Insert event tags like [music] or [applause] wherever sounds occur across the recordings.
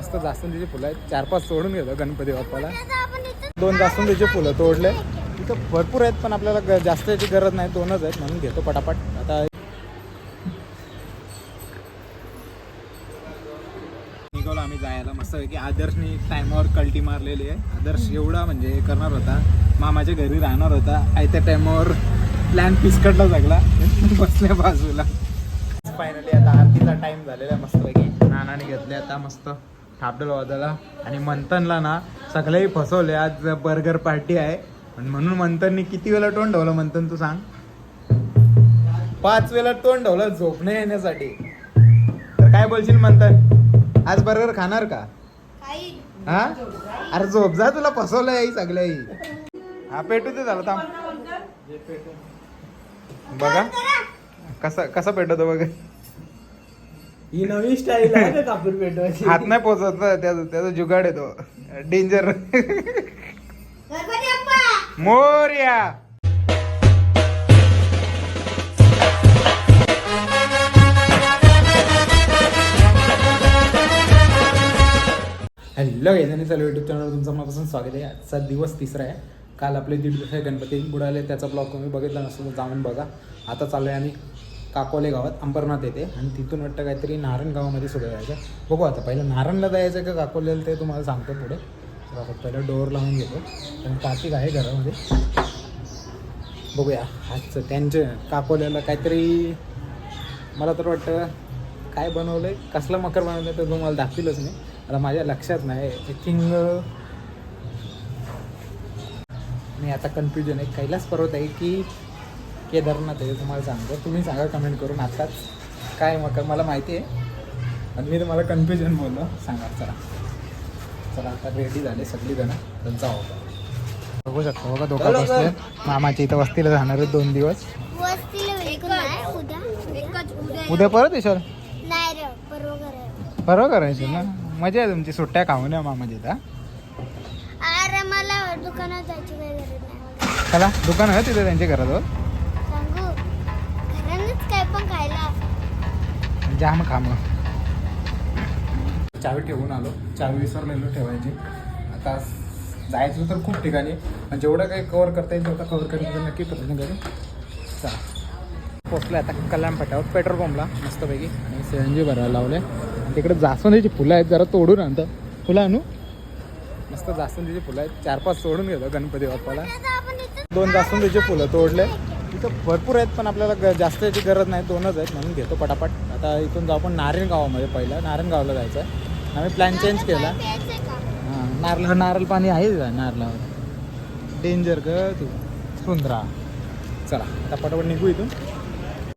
मस्त जास्वंदीची फुलं आहेत. चार पाच तोडून घेतो गणपती बाप्पाला. दोन जास्वंदीची फुलं तोडले. इथं भरपूर आहेत पण आपल्याला जास्त याची गरज नाही. दोनच आहेत म्हणून घेतो पटापट. आता निघालो आम्ही जायला. मस्त की आदर्शनी टायमावर कल्टी मारलेली आहे. आदर्श एवढा म्हणजे हे करणार होता. मामाच्या घरी राहणार होता. आयत्या टायमावर प्लॅन पिसकडला सगळा [laughs] बसल्या बाजूला. फायनली आता आरतीचा टाइम झालेला आहे मस्तपैकी. नानाने घेतले आता मस्त. थापडल वाजायला आणि मंथनला ना सगळेही फसवले. आज बर्गर पार्टी आहे. म्हणून मंथननी किती वेळा तोंड ठेवलं मंथन तू सांग. पाच वेळा तोंड ठेवलं झोपणे येण्यासाठी. तर काय बोलशील मंथन? आज बर्गर खाणार का? हा? अरे झोप जा तुला फसवलं आहे सगळ्याही हा पेटू ते झालं थांब. बघा. कसा कसा पेटवतो बघा. ही नवी स्टाईल आहे ना कापूर पेटवायची. हात नाही पोचत ना त्याचा त्याचा जुगाड येतो. डेंजर मोर्या! हॅलो येताना चालू युट्यूब चॅनलवर तुमचं मनापासून स्वागत आहे. आजचा दिवस तिसरा आहे. काल आपले दीड दिवस आहे गणपती. बुडाले त्याचा ब्लॉग तुम्ही बघितला नसेल तर जाऊन बघा. आता चालू आहे आम्ही काकोले गावात अंबरनाथ येते आणि तिथून वाटतं काहीतरी नारायण गावामध्ये सुद्धा जायचं. बघू आता पहिलं नारायणला जायचं का काकोल्याला ते तुम्हाला सांगतो पुढे. आपण पहिलं डोअर लावून घेतो. पण कार्तिक आहे घरामध्ये. बघूया आजचं त्यांचे काकोल्याला काहीतरी मला तर वाटतं काय बनवलं आहे कसलं मकर बनवलं तर तुम्हाला दाखवलंच नाही आता माझ्या लक्षात नाही आय थिंक मी आता कन्फ्युजन आहे. कैलास पर्वत आहे की केदारनाथ आहे तुम्हाला सांगतो. तुम्ही सांगा कमेंट करून. आताच काय मकर मला माहिती आहे. आणि मी तुम्हाला कन्फ्युजन बोललो. सांगा चला. चला आता रेडी झाले सगळी जण तर जाऊ. बघू शकतो. बघा धोका बसले. मामाच्या इथं वस्तीला जाणार आहेत दोन दिवस. उद्या? परत येशाल? नाही रे परवा करायचं ना? मजा आहे तुमची. सुट्ट्या खाऊन या मामाच्या इथं? अरे मला दुकानात जायची काही गरज नाही. चला दुकान आहे तिथे त्यांच्या घराजवळ? जाम खा चावी ठेवून आलो. चावी विसरलेलो ठेवायची. आता जायचं तर खूप ठिकाणी. आणि जेवढं काही कवर करता येईल तेवढं कवर करण्याचा नक्की प्रयत्न करू चा पोचले आता कल्याण फाट्यावर पेट्रोल पंपला. मस्तपैकी. आणि सीएनजी भरायला लावले. तिकडे जास्वंदीची फुलं आहेत. जरा तोडून आणतं. फुलं आणू? मस्त जास्वंदीची फुलं आहेत. चार पाच तोडून घेतो गणपती बाप्पाला. दोन जास्वंदीची फुलं तोडले. तिथं भरपूर आहेत पण आपल्याला ग- जास्त याची गरज नाही. दोनच आहेत. म्हणून घेतो पटापट. आता इथून जाऊ आपण नारायण गावामध्ये पहिलं. नारायण गावला जायचं आहे आम्ही प्लॅन चेंज केला. हां नारळ नारळ पाणी आहे नारळावर. डेंजर ग तू सुंदरा. चला आता पटापट निघू इथून.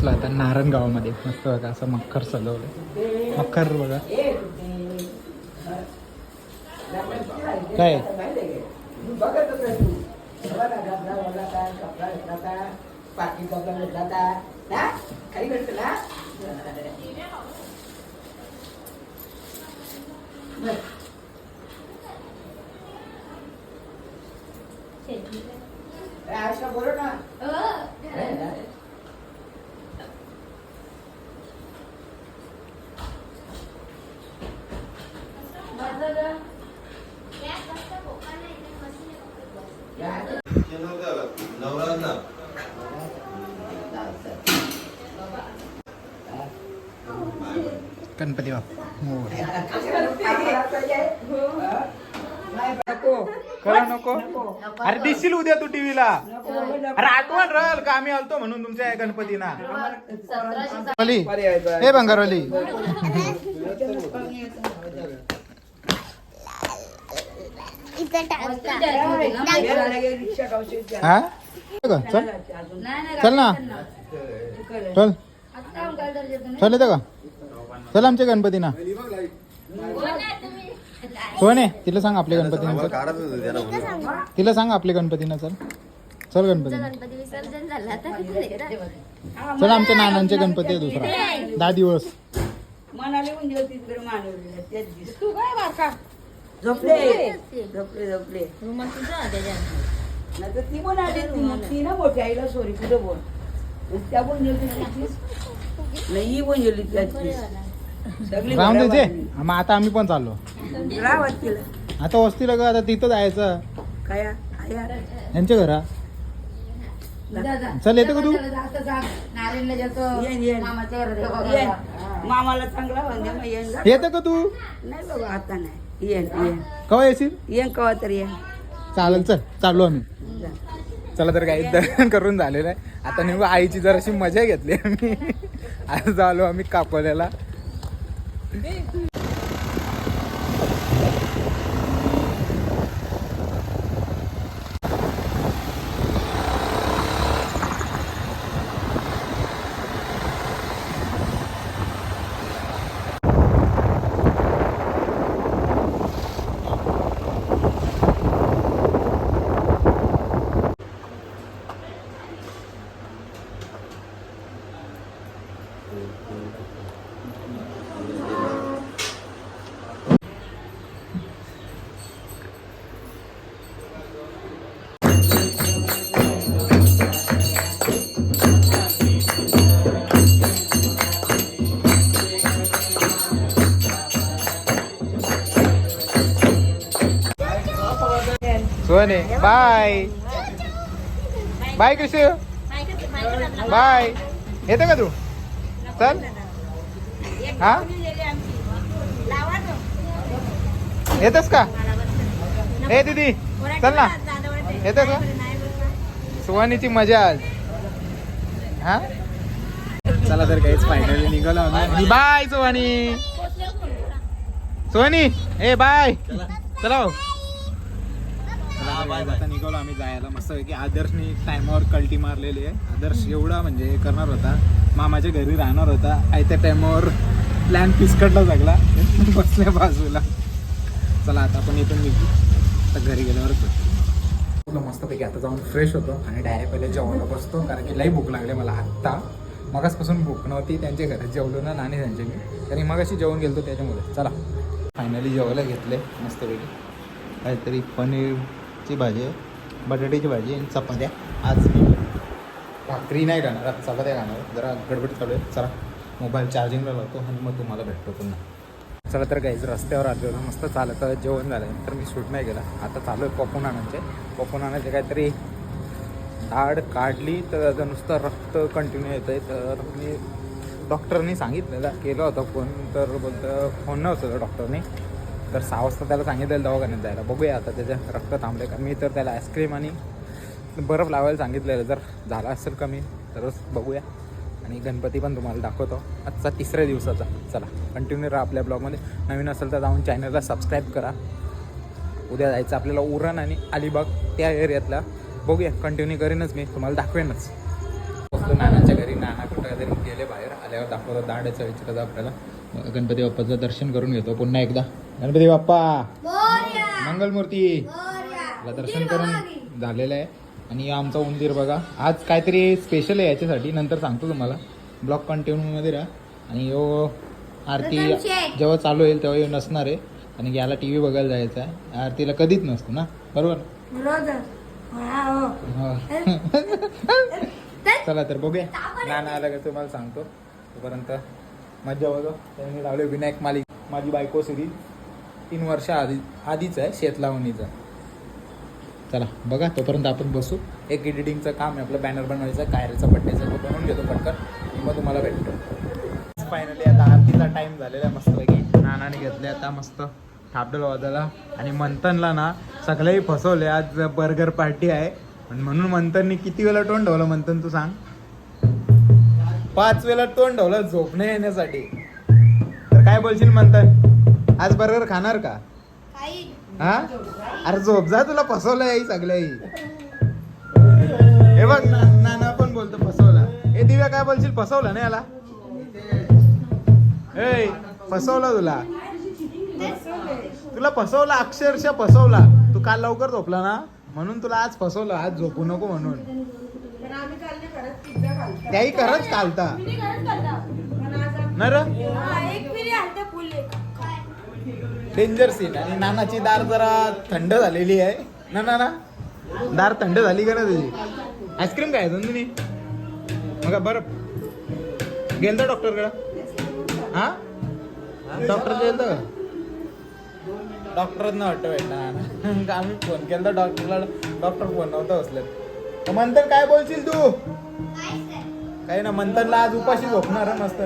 चला आता नारायण गावामध्ये मस्त बघा असं मक्खर सजवलं मक्खर बघा. काय? 里面好多。गणपती बाप्पा. मोरया. करा नको. अरे दिसशील उद्या तू टीव्हीला. अरे आठवण राहल का? आम्ही आलतो म्हणून तुमच्या गणपतीना. वली. हे बंगारवली हा? चल ना. चल. चल येतं का? चल आमच्या गणपतीना. सोने तिला सांग आपल्या गणपतीना चल. तिला सांग आपल्या गणपतीना चल. चल गणपतीना गणपती विसर्जन झालं आता. चल आमच्या नानांचे गणपती आहे दुसरा. दहा दिवस. मनाले तिकडे मानवलेलं. त्याच दिवशी तू काय बारका? झोपले. झोपले झोपले. ती पण आली. ती- ती ना मोठी आईला सोरी कुठं बोल? त्या पण गेली नाही ही पण गेली त्याचीच सगळी राहून द्यायचे. मग आता आम्ही पण चाललो. आता वस्तीला का आता तिथं जायचं. काय आया. यांच्या घरा. चल येतो का तू? येईन येईन. येईन. मामाला चांगला म्हणजे मग येईन जा. येतं का तू? नाही बाबा आता नाही. येईन येईन. कवा येशील? येईन कवा तरी येईन. चालेल चल. चाललो आम्ही. जा. चला तर काही दर्शन करून झालेलं आहे. आता नेमकं आईची जराशी मजा घेतली आम्ही. आज आलो आम्ही 因。कापल्याला सोने बाय बाय कृष्ण बाय येतं का तू? चल. हा? येतस का? ए दीदी. चल ना. येतं का? सुहानीची मजा आज. हा? चला तर काहीच फायनली निघालो बाय सुहानी. सोनी ए बाय चला हो. आता निघालो आम्ही जायला. मस्त की आदर्शनी टायमावर कल्टी मारलेली आहे. आदर्श एवढा म्हणजे करणार होता. मामाच्या घरी राहणार होता. आयत्या टायमावर प्लॅन पिसकडला सगळा. बसल्या बाजूला. चला आता आपण इथून निघू. आता घरी गेल्यावर भेटू. मस्तपैकी आता जाऊन फ्रेश होतो आणि डायरेक्ट पहिले जेवायला बसतो. कारण की लई भूक लागली मला आत्ता. मगासपासून भूक नव्हती. त्यांच्या घरात जेवलो ना नाणे त्यांचे मी. कारण मगाशी जेवण गेलो त्याच्यामुळे. चला फायनली जेवायला घेतले मस्तपैकी. काहीतरी पनीरची भाजी आहे बटाट्याची भाजी आणि चपात्या. आज मी भाकरी नाही खाणार आज चपात्या खाणार जरा गडबड चालू आहे. चला मोबाईल चार्जिंगला लावतो आणि मग तुम्हाला भेटतो पुन्हा. चला तर काहीच रस्त्यावर आलो. मस्त चालत. जेवण झालं. तर मी शूट नाही केला. आता चालू आहे पप्पू आणायचे पप्पू नानाचे काहीतरी दाढ काढली तर त्याचं नुसतं रक्त कंटिन्यू येतं आहे तर मी डॉक्टरनी सांगितलेलं. केलं होतं फोन तर बोलतं फोन नव्हतं डॉक्टरने तर सहा वाजता त्याला सांगितलेलं दवाखान्यात जायला. बघूया आता त्याचं रक्त थांबले का. मी तर त्याला आईस्क्रीम आणि बर्फ लावायला सांगितलेलं. जर झाला असेल कमी तरच बघूया. आणि गणपती पण तुम्हाला दाखवतो. आजचा तिसऱ्या दिवसाचा. चला कंटिन्यू राहा आपल्या ब्लॉगमध्ये नवीन असेल तर जाऊन चॅनलला सबस्क्राईब करा. उद्या जायचं आपल्याला उरण आणि अलिबाग त्या एरियातला बघूया कंटिन्यू करीनच मी. तुम्हाला दाखवेनच. नानाच्या घरी नाना कुठं तरी गेले बाहेर आल्यावर दाखवतो दांडाचं विचारतं आपल्याला. गणपती बाप्पाचं दर्शन करून घेतो. पुन्हा एकदा. गणपती बाप्पा! मंगलमूर्ती! दर्शन करून झालेलं आहे. आणि आमचा उंदीर बघा. आज काहीतरी स्पेशल आहे याच्यासाठी. नंतर सांगतो तुम्हाला. ब्लॉग कंटिन्यूमध्ये राहा. आणि यो आरती जेव्हा चालू होईल तेव्हा येऊ नसणार आहे. आणि याला टी व्ही बघायला जायचं आहे. आरतीला कधीच नसतो ना? बरोबर. [laughs] [laughs] चला तर बघूया. नाना आला का तुम्हाला सांगतो. तोपर्यंत मजा बघा. त्यांनी लावले विनायक मालिक माझी बायको सिरीज. तीन वर्ष आधी आधीच आहे शेत लावणीचं. चला बघा तोपर्यंत आपण बसू. एक एडिटिंगचं काम आहे आपलं बॅनर बनवायचं कायरेचा बड्डेचा तो बनवून घेतो पटकन. मग तुम्हाला भेटतो. फायनली आता आरतीचा टाइम झालेला आहे मस्तपैकी. नानाने घेतले आता मस्त थापडल वाजायला आणि मंथनला ना सगळेही फसवले. आज बर्गर पार्टी आहे. आणि म्हणून मंथननी किती वेळा तोंड ठेवलं मंथन तू सांग. पाच वेळा तोंड ठेवलं झोपणे येण्यासाठी. तर काय बोलशील मंथन आज बर्गर खाणार का? हा? अरे झोप जा तुला फसवलं आई सगळ्याही हे बघ ना- नाना पण बोलतो फसवला. ए दिव्या काय बोलशील? फसवलं ना याला? ए फसवलं तुला. तुला फसवला अक्षरशः फसवला. तू काल लवकर झोपला ना? म्हणून तुला आज फसवलं आज झोपू नको म्हणून. त्याही खरंच कालता ना र? डेंजर सीन आणि नानाची दार जरा थंड झालेली आहे. ना नाना दार थंड झाली का ना तुझी? आईस्क्रीम काय आहे तुम्ही? मग बरं. गेलता डॉक्टरकडं हा? डॉक्टर गेलं डॉक्टरच वाटतं भेटणार [laughs] आम्ही फोन केला तर डॉक्टरला डॉक्टर फोन नव्हता उचलत मंथन काय बोलशील तू? काही ना मंथनला आज उपाशी झोपणार मस्त.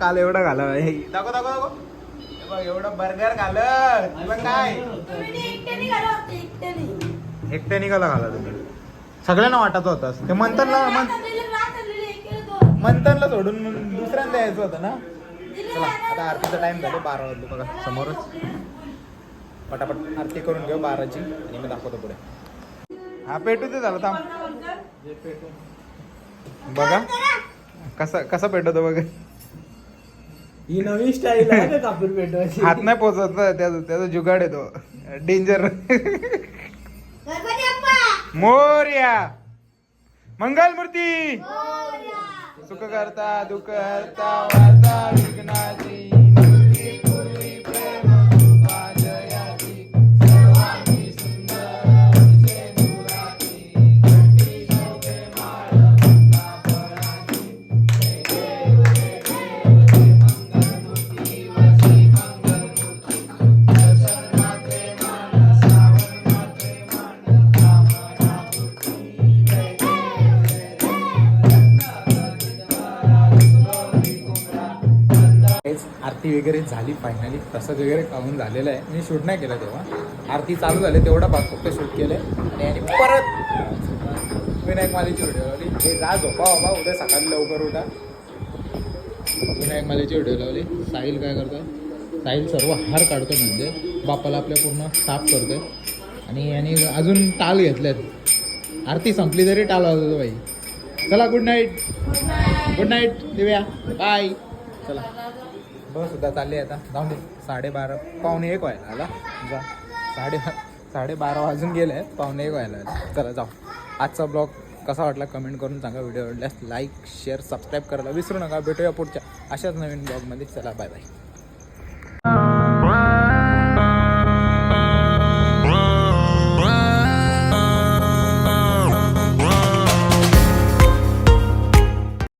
काल एवढा घाला हे दाखव दाखव दाखव. एवढं बर्गर घाल तुला काय. एकट्याने कला घाला तुम्ही. सगळ्यांना वाटत होतास ते मंथनला मंथनला सोडून दुसऱ्यांदा यायचं होतं ना? चला आता आरतीचा टाइम झाला बारा वाजले बघा समोरच. पटापट आरती करून घेऊ बाराची आणि मी दाखवतो पुढे. हा पेटू ते झालं थांब. बघा. कसा कसा पेटवतो बघा. ही नवीन स्टाईल आहे का कापूर पेटवायची. हात नाही पोचत त्याचा त्याचा जुगाड येतो डेंजर मोर्या. मंगल मूर्ती मोरया. सुख करता दुःख हरता वार्ता विघ्नाची. आरती वगैरे झाली फायनली प्रसाद वगैरे खाऊन झालेला आहे. मी शूट नाही केलं तेव्हा. आरती चालू झाली तेवढा भाग फक्त शूट केलं आणि आणि परत विनायक मालीची व्हिडिओ लावली. हे जा झोपा बाबा उद्या सकाळी लवकर उठा. विनायक मालीची व्हिडिओ लावली. साहिल काय करतो साहिल सर्व हार काढतो म्हणजे. बापाला आपल्या पूर्ण साफ करतोय. आणि आणि अजून टाल घेतल्यात आरती संपली तरी टाल वाजवतो बाई. चला good night good night Divya. Bye चला. बस सुद्धा चालली आता. जाऊन दे साडेबारा पावणे एक व्हायला आला. जा. साडेबारा साडेबारा वाजून गेले आहेत. पावणे एक व्हायला आला. चला जाऊ. आजचा ब्लॉग कसा वाटला कमेंट करून सांगा. व्हिडिओ आवडल्यास लाईक शेअर सबस्क्राईब करायला विसरू नका. भेटूया पुढच्या अशाच नवीन ब्लॉगमध्ये. चला बाय बाय